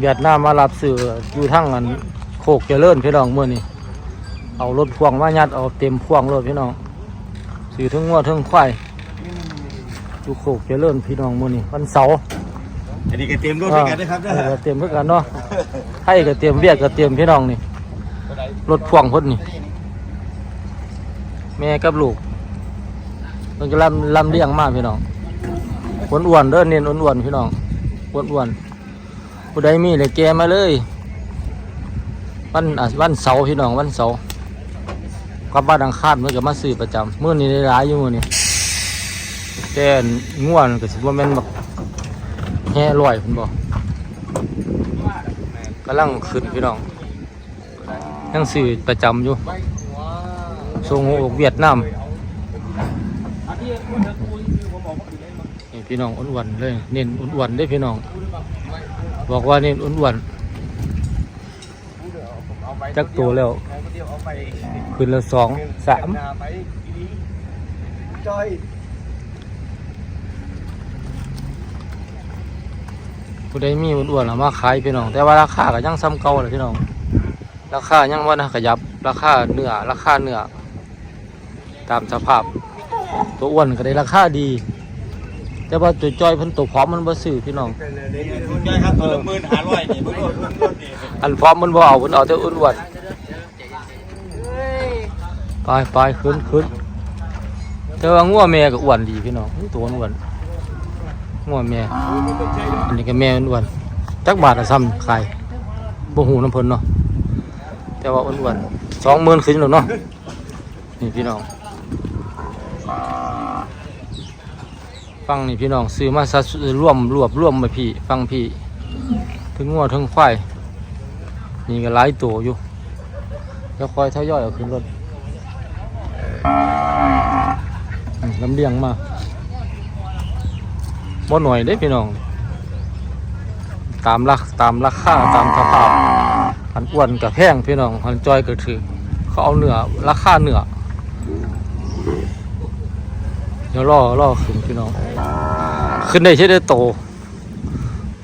เวียดนามมารับซื้ออยู่ทั้งอันโคกเจริญพี่น้องเมื่อนี้เอารถพ่วงมายัดเอาเต็มพ่วงรถพี่น้องซื้อทั้งงัวทั้งควายอยู่โคกเจริญพี่น้องมื่อนี้วันเสาร์อันนี้ก็เตรียมรถด้วยกันนะครับเออเตรียมเพื่อกันเนาะให้ก็เตรียมเวียดก็เตรียมพี่น้องนี่รถพ่วงพ้นนี่แม่กับลูกมันจะลำลำเลี้ยงมากพี่น้องอ้วนๆเด้อเน้นอ้วนๆพี่น้องอ้วนๆ ผู้ใดมีเลยแกมาเลย วันอะวันเสาร์พี่น้องวันเสาร์กับบ้านอังคารมันก็มาซื้อประจำเมื้อนี้ได้หลายอยู่มื้อนี้แต่ง่วนก็สิบ่แม่นแบบแห่ลอยเพิ่นบ่กกำลังขึ้นพี่น้องยังซื้อประจำอยู่ส่งออกเวียดนามนี่พี่น้องอ้วนเลย เน้นอ้วนได้พี่น้อง บอกว่าเน้นอ้วนๆจักตัวแล้วขึ้นละสองสามจอยผู้ใดมีอ้วนๆเอามาขายพี่น้อง แต่ว่าราคาก็ยังซ้ำเก่าเลยพี่น้อง ราคายังว่านะขยับ ราคาเนื้อ ราคาเนื้อ ตามสภาพ ตัวอ้วนก็ได้ราคาดี แต่ว่าตัวจอยเพิ่นตัวผอมมันบ่ซื้อพี่น้องจอยครับตัวละหมื่นห้าร้อยนี่เพิ่งรถเพิ่งรถนี่อันพร้อมมันบ่เอาเพิ่นเอาแต่อ้วนๆไปไปขึ้นขึ้นแต่ว่างัวแม่ก็อ้วนดีพี่น้องตัวอ้วนงัวแม่อันนี้ก็แม่อ้วนๆจักบาทละซ้ำขายบ่หูน้ำเพิ่นเนาะแต่ว่าอ้วนๆสองหมื่นขึ้นแล้วเนาะนี่พี่น้อง ฟังนี่พี่น้องซื้อมาซะร่วมรวบรวมมาพี่ ฟังพี่ ถึงงัวถึงควายนี่ก็หลายตัวอยู่แล้วคอยทยอยเอาขึ้นรถลำเลียงมาบ่หน่อยเด้พี่น้อง ตามราตามราคาตามสภาพหันอ้วนกับแพงพี่น้องหันจอยก็ถือเขาเอาเนื้อราคาเนื้อ เดี๋ยวรอรอขึ้นพี่น้อง ขึ้นได้ใช่ได้โต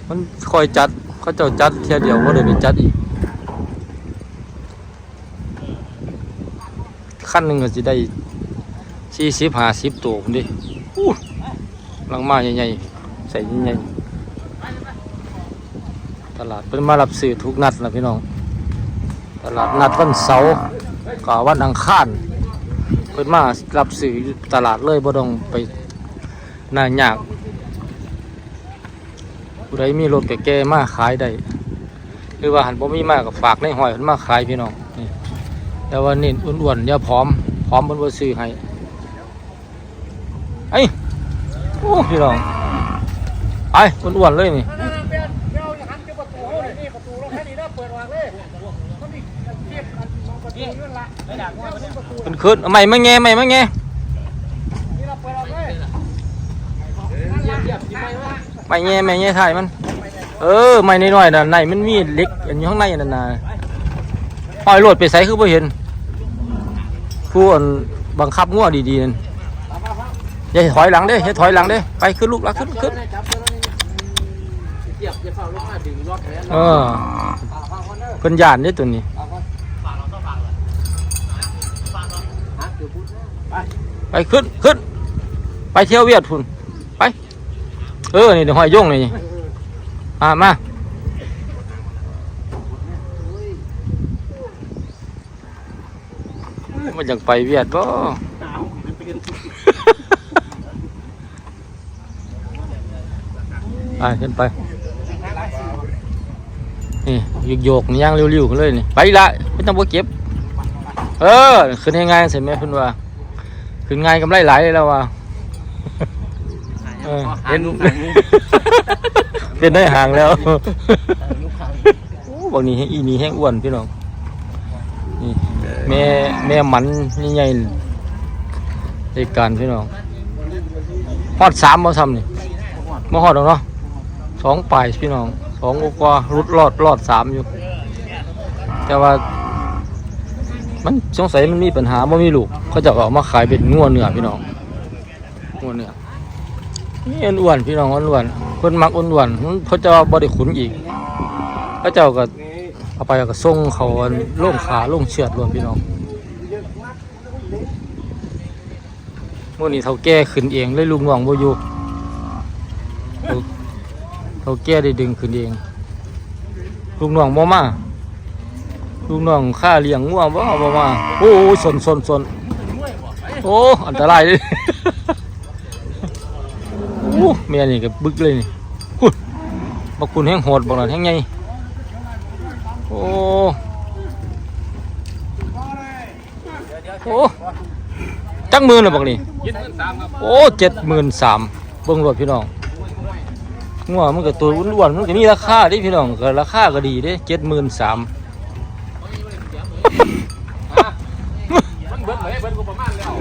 มันคอยจัดเขาเจ้าจัดเทียเดียวว่าได้ไปจัดอีกขั้นหนึ่งก็จะได้สี่สิบห้าสิบตัวพุ่นดิลังมาใหญ่ๆใส่ใหญ่ๆตลาดเป็นมารับซื้อทุกนัดนะพี่น้อง ตลาดนัดวันเสาร์กับวันอังคาร พิ่นมารับซื้อตลาดเลยบ่ต้องไปน้ายากผู้ใดมีรถแก่ๆมาขายได้หรือว่าหันบ่มีมาก็ฝากในห้อยเพิ่นมาขายพี่น้องนี่แต่ว่านี่อ้วนๆอย่าผอมผอมเพิ่นบ่ซื้อให้ไอ้โอ้พี่น้องไปอ้วนๆเลยนี่ ขึ้นขึ้นเอาใหม่มาแงใหม่มาแงไม่แงไม่แงถ่ายมัน เออไม่น้อยน่ะในมันมีเล็กอันอยู่ข้างในนั่นน่ะปล่อยโหลดไปใส่คือบ่เห็นผู้อันบังคับงัวดีๆนั่นอย่าถอยหลังเด้อย่าถอยหลังเด้ไปขึ้นลูกละขึ้นขึ้นเออเพิ่นย่านเด้ตัวนี้ ไปขึ้นขึ้น ไปเที่ยวเวียดพุ่นไป เออ นี่เดี๋ยวหอยย่งนี่มามามันอยากไปเวียดบ่ไปขึ้นไป นี่โยกๆนี่ย่างเร็วๆกันเลยนี่ ไปละไม่ต้องบ่เก็บ เออ ขึ้นให้ง่ายเสร็จไหมเพิ่นว่า ขึ้นง่ายกำไรหลายเลยแล้วว่ะเออเห็นเป็นได้ห่างแล้วโอ้บางนี้อีนี่แห้งอ้วนพี่น้องนี่แม่แม่หมันใหญ่ๆในการพี่น้องฮอดสามมาทำนี่มาฮอดแล้วเนาะสองปลายพี่น้องสองกว่ารุดรอดรอดสามอยู่ แต่ว่า มันสงสัยมันมีปัญหาว่ามีลูก เขาจะเอามาขายเป็นงัวเนื้อพี่น้องงัวเนื้อนี่อ้วนพี่น้องอ้วนคนมักอ้วนเขาจะบริขุนอีกพระเจ้าก็เอาไปก็ส่งเขาล่งขาล่งเชือดรวมพี่น้องเมื่อนี้เท่าแก่ขึ้นเองเลยลุงน้องบ่อยู่เท่าแก่ได้ดึงขึ้นเองลุงน้องบ่มา ลุงน้องค่าเลี้ยงงัวงบ่บ่มาโอ้ยสนสนสนโอ้อันตรายเลยโอ้เมียนี่ก็บึกเลยนี่หุ้ยบักคุณแห้งโหดบักหลานแห้งใหญ่โอ้โอ้จักหมื่นเลยบักนี่โอ้เจ็ดหมื่นสามเบิ่งรถพี่น้องงัวมันก็ตัวอ้วนๆมันก็มีราคาดิพี่น้องก็ราคาก็ดีเด้เจ็ดหมื่นสาม มันเบิดเลยเบิดกูประมาณแล้ว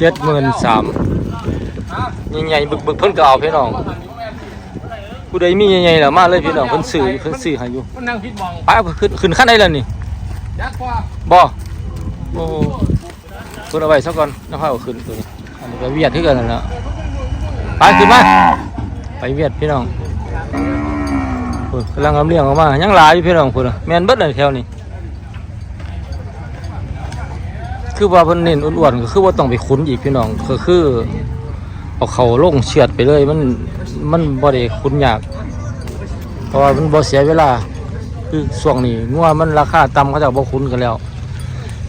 เจ็ดหมื่นสามใหญ่ๆบึกๆเพิ่นก็เอาพี่น้องผู้ใดมีใหญ่ๆแล้วมาเลยพี่น้องเพิ่นซื้อเพิ่นซื้อให้อยู่มันนั่งพิดมองไปเอาขึ้นขึ้นขั้นใดแล้วนี่ยักษ์กว่าบ่โอ้เพิ่นเอาไว้ซะก่อนแล้วค่อยเอาขึ้นตัวนี้อันนี้ก็เวียดคือกันนั่นแหละไปขึ้นมาไปเวียดพี่น้องเพิ่นกำลังลำเลียงออกมายังหลายอยู่พี่น้องพุ่นน่ะแม่นเบิดเลยแถวนี้ คือว่าเพิ่นเน้นอ้วนๆก็คือว่าต้องไปขุนอีกพี่น้องก็คือเอาเขาลงเชือดไปเลยมันมันบ่ได้ขุนยาก เพราะว่ามันบ่เสียเวลา คือช่วงนี้งัวมันราคาต่ำเขาจะบ่คุ้นกันแล้ว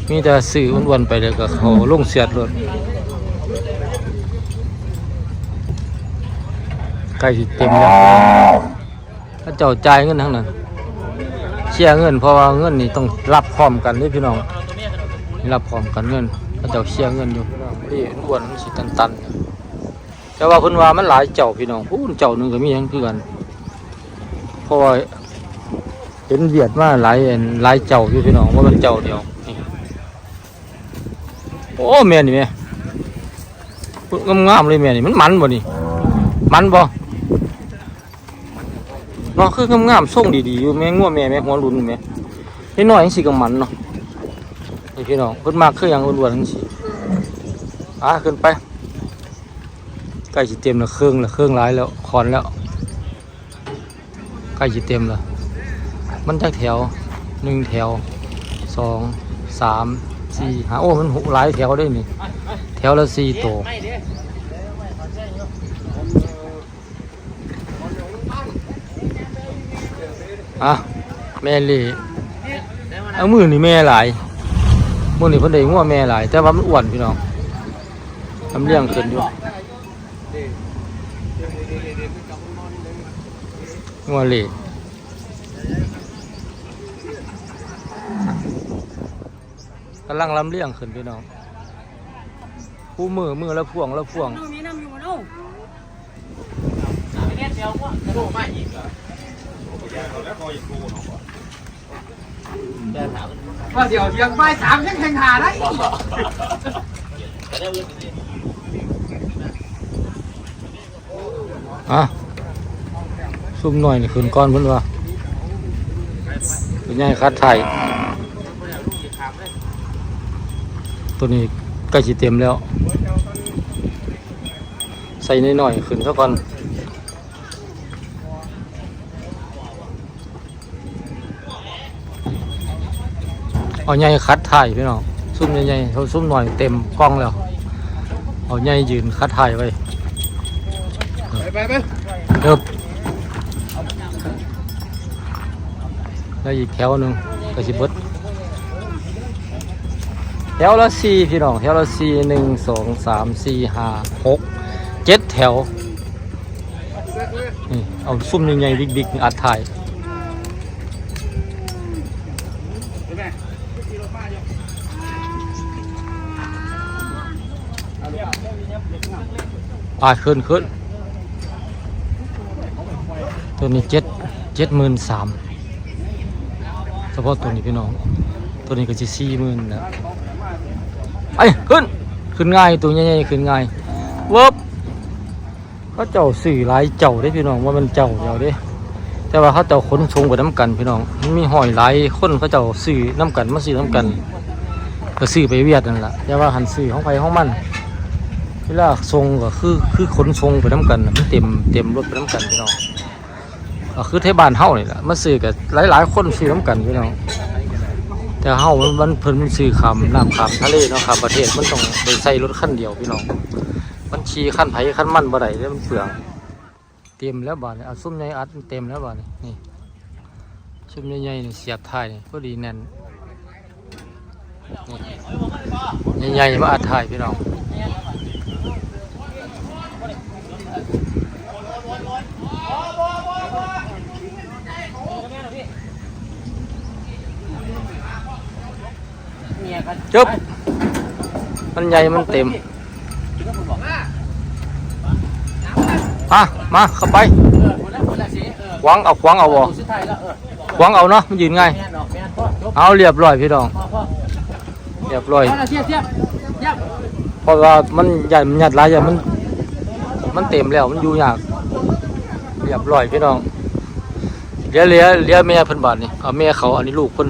มีแต่ซื้ออ้วนๆไปเลยก็เขาลงเสียดรถใกล้สิเต็มแล้วถ้าเจ้าจ่ายเงินทั้งนั้นเชียเงินเพราะว่าเงินนี่ต้องรับพร้อมกันเด้พี่น้อง รับพร้อมกันเงินถ้าเจ้าเชียเงินอยู่พี่อ้วนมันสิตันๆแต่ว่าเพิ่นว่ามันหลายเจ้าพี่น้องพูนเจ้าหนึ่งก็มีหยังคือกันเพราะว่าเห็นเวียดมาหลายอันหลายเจ้าอยู่พี่น้องว่ามันเจ้าเดียวโอ้แม่นี่แม่งามงามๆเลยแม่นี่มันมันบ่นี่มันบ่เนาะคืองามงามๆส่งดีๆอยู่แม่งัวแม่แม่หัวรุนแม่นี่น้อยจังสิก็มันเนาะ นี่พี่น้องเพิ่นมากคือหยังอ้วนๆจังสิอะขึ้นไปใกล้สิเต็มแล้วเครื่องแล้วเครื่องหลายแล้วคอนแล้วใกล้สิเต็มแล้วมันจักแถวหนึ่งแถวสองสามสี่ห้าโอ้มันหกหลายแถวด้วยนี่แถวละสี่ตัวอะแม่เลยเอามือนี่แม่หลาย มือนี่เพิ่นได้งัวแม่หลาย แต่ว่ามันอ้วนพี่น้องทำเลี้ยงขึ้นอยู่งัวเล่กำลังลำเลี้ยงขึ้นพี่น้องผู้มือมือละพวงละพวงมีน้ำอยู่เนาะเด็ดเดียวว่าโตมาอีกเหรอ ว่าเดี๋ยวเดี๋ยวไปสามยังแข่งขาได้อะซุ่มหน่อยนี่ขึ้นก้อนเพิ่นว่าเป็นไงคัดไทยตัวนี้ใกล้สิเต็มแล้ว ใส่น้อยๆขึ้นซะก่อน เอาใหญ่คัดไทยพี่น้องซุ่มใหญ่ๆเขาซุ่มหน่อยเต็มกล้องแล้วเอาใหญ่ยืนคัดไทยไว้ไปไปเดิบแล้วอีกแถวหนึ่งก็สิเบิดแถวละสี่พี่น้องแถวละสี่หนึ่งสองสามสี่ห้าหกเจ็ดแถวนี่เอาซุ่มใหญ่ๆบิ๊กๆนี่อัดถ่าย อ่าขึ้นขึ้นตัวนี้เจ็ดเจ็ดหมื่นสามเฉพาะตัวนี้พี่น้อง ตัวนี้ก็จะสี่หมื่นนะไปขึ้น ขึ้นง่ายตัวใหญ่ๆขึ้นง่ายเวิบเขาเจ้าสื่อหลายเจ้าได้พี่น้องว่ามันเจ้าเดียวด้แต่ว่าเขาเจ้าขนชงไปน้ำกันพี่น้องมันมีหอยหลายคนเขาเจ้าสื่อน้ำกันมาสื่อน้ำกัน ก็สื่อไปเวียดนั่นแหละแต่ว่าหันสื่อของไปของมัน เวลาทรงก็คือคือขนชงไปน้ำกันน่ะมันเต็มเต็มรถไปน้ำกันพี่น้องก็คือเทศบานเฮ้านี่แหละมาซื้อกับหลายๆคนซื้อน้ำกันพี่น้องแต่เฮ้ามันมันเพิ่นมันซื้อคำน้ำคำทะเลเนาะครับประเทศมันต้องไปใส่รถคันเดียวพี่น้อง มันขี่คันไผคันมันบ่ได้เด้วมันเปลืองเต็มแล้วบาดนี้เอาซุ้มใหญ่อัดมันเต็มแล้วบาดนี้นี่ซุ้มใหญ่ๆนี่เสียบท้ายนี่พอดีแน่นนี่ใหญ่ๆมาอัดท้ายพี่น้อง จึ๊บมันใหญ่มันเต็มมามาเข้าไปขวางเอาขวางเอาบ่ขวางเอาเนาะมันยืนง่ายเอาเรียบร้อยพี่น้อง เรียบร้อยเพราะว่ามันใหญ่มันหยัดหลายอย่างมัน มันเต็มแล้วมันอยู่ยากเรียบร้อยพี่น้องเหลี้ยเหลี้ยเหลี้ยแม่เพิ่นบาดนี่เอาแม่เขาอันนี้ลูกเพิ่น